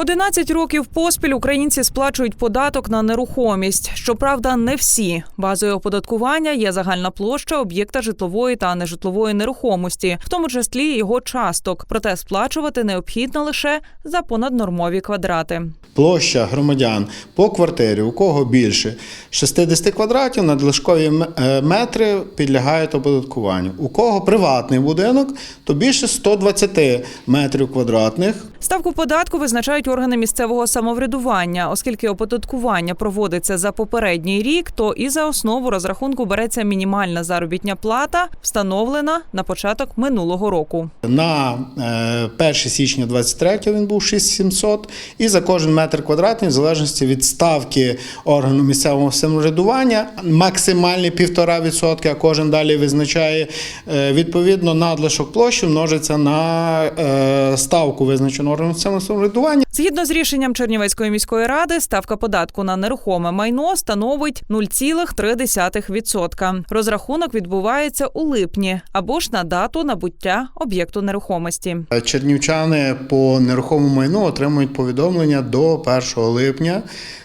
11 років поспіль українці сплачують податок на нерухомість. Щоправда, не всі. Базою оподаткування є загальна площа об'єкта житлової та нежитлової нерухомості, в тому числі його часток. Проте сплачувати необхідно лише за понаднормові квадрати. Площа громадян по квартирі, у кого більше 60 квадратів, надлишкові е, метри підлягають оподаткуванню. У кого приватний будинок, то більше 120 метрів квадратних. Ставку податку визначають органи місцевого самоврядування, оскільки оподаткування проводиться за попередній рік, то і за основу розрахунку береться мінімальна заробітня плата, встановлена на початок минулого року. На е, 1 січня 23 він був 6700, і за кожен метр квадратний, в залежності від ставки органу місцевого самоврядування, максимальний 1,5%, а кожен далі визначає. Е, Відповідно, надлишок площі множиться на е, ставку, визначену органом місцевого самоврядування. Згідно з рішенням Чернівецької міської ради, ставка податку на нерухоме майно становить 0,3%. Розрахунок відбувається у липні або ж на дату набуття об'єкту нерухомості. Чернівчани по нерухомому майну отримують повідомлення до 1 липня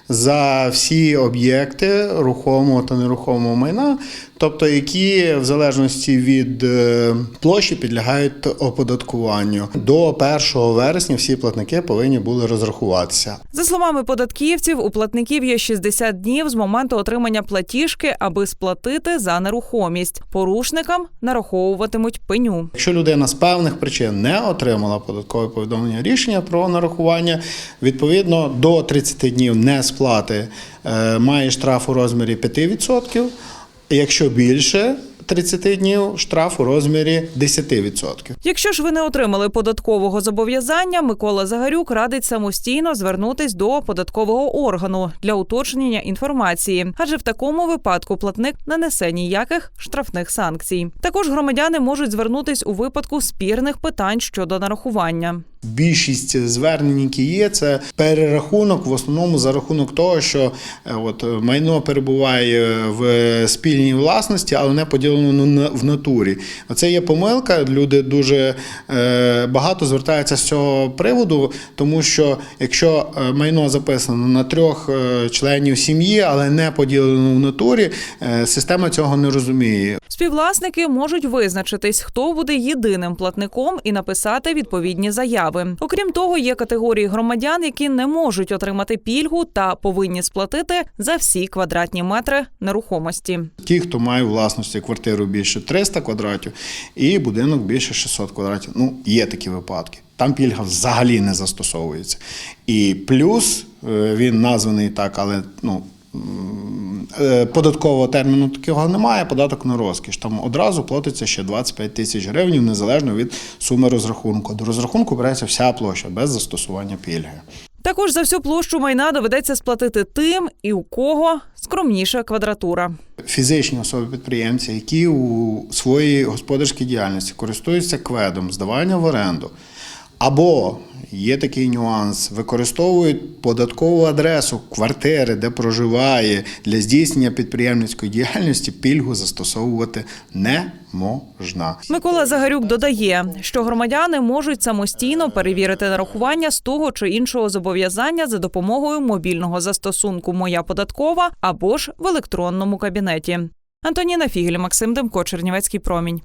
за всі об'єкти рухомого та нерухомого майна, тобто які в залежності від е, площі підлягають оподаткуванню. До 1 вересня всі платники повинні були розрахуватися. За словами податківців, у платників є 60 днів з моменту отримання платіжки, аби сплатити за нерухомість. Порушникам нараховуватимуть пеню. Якщо людина з певних причин не отримала податкове повідомлення рішення про нарахування, відповідно до 30 днів не сплати е, має штраф у розмірі 5%. Якщо більше 30 днів, штраф у розмірі 10%. Якщо ж ви не отримали податкового зобов'язання, Микола Загарюк радить самостійно звернутись до податкового органу для уточнення інформації, адже в такому випадку платник не несе ніяких штрафних санкцій. Також громадяни можуть звернутись у випадку спірних питань щодо нарахування. Більшість звернень, які є, це перерахунок в основному за рахунок того, що е, от майно перебуває в спільній власності, але не поділено в натурі. Оце є помилка. Люди дуже е, багато звертаються з цього приводу, тому що якщо е, майно записано на трьох членів сім'ї, але не поділено в натурі, система цього не розуміє. Співвласники можуть визначитись, хто буде єдиним платником і написати відповідні заяви. Окрім того, є категорії громадян, які не можуть отримати пільгу та повинні сплатити за всі квадратні метри нерухомості. Ті, хто має власності квартиру більше 300 квадратів і будинок більше 600 квадратів. Ну, є такі випадки. Там пільга взагалі не застосовується. І плюс е, він названий так, але ну. Е, Податкового терміну такого немає, податок на розкіш. Там одразу платиться ще 25 тисяч гривень, незалежно від суми розрахунку. До розрахунку береться вся площа без застосування пільги. Також за всю площу майна доведеться сплатити тим, і у кого скромніша квадратура. фізичні особи-підприємці, які у своїй господарській діяльності користуються кведом, здавання в оренду, або є такий нюанс, використовують податкову адресу квартири, де проживає для здійснення підприємницької діяльності, пільгу застосовувати не можна. Микола Загарюк додає, що громадяни можуть самостійно перевірити нарахування з того чи іншого зобов'язання за допомогою мобільного застосунку Моя податкова або ж в електронному кабінеті. Антоніна Фігель, Максим Демко, Чернівецький промінь.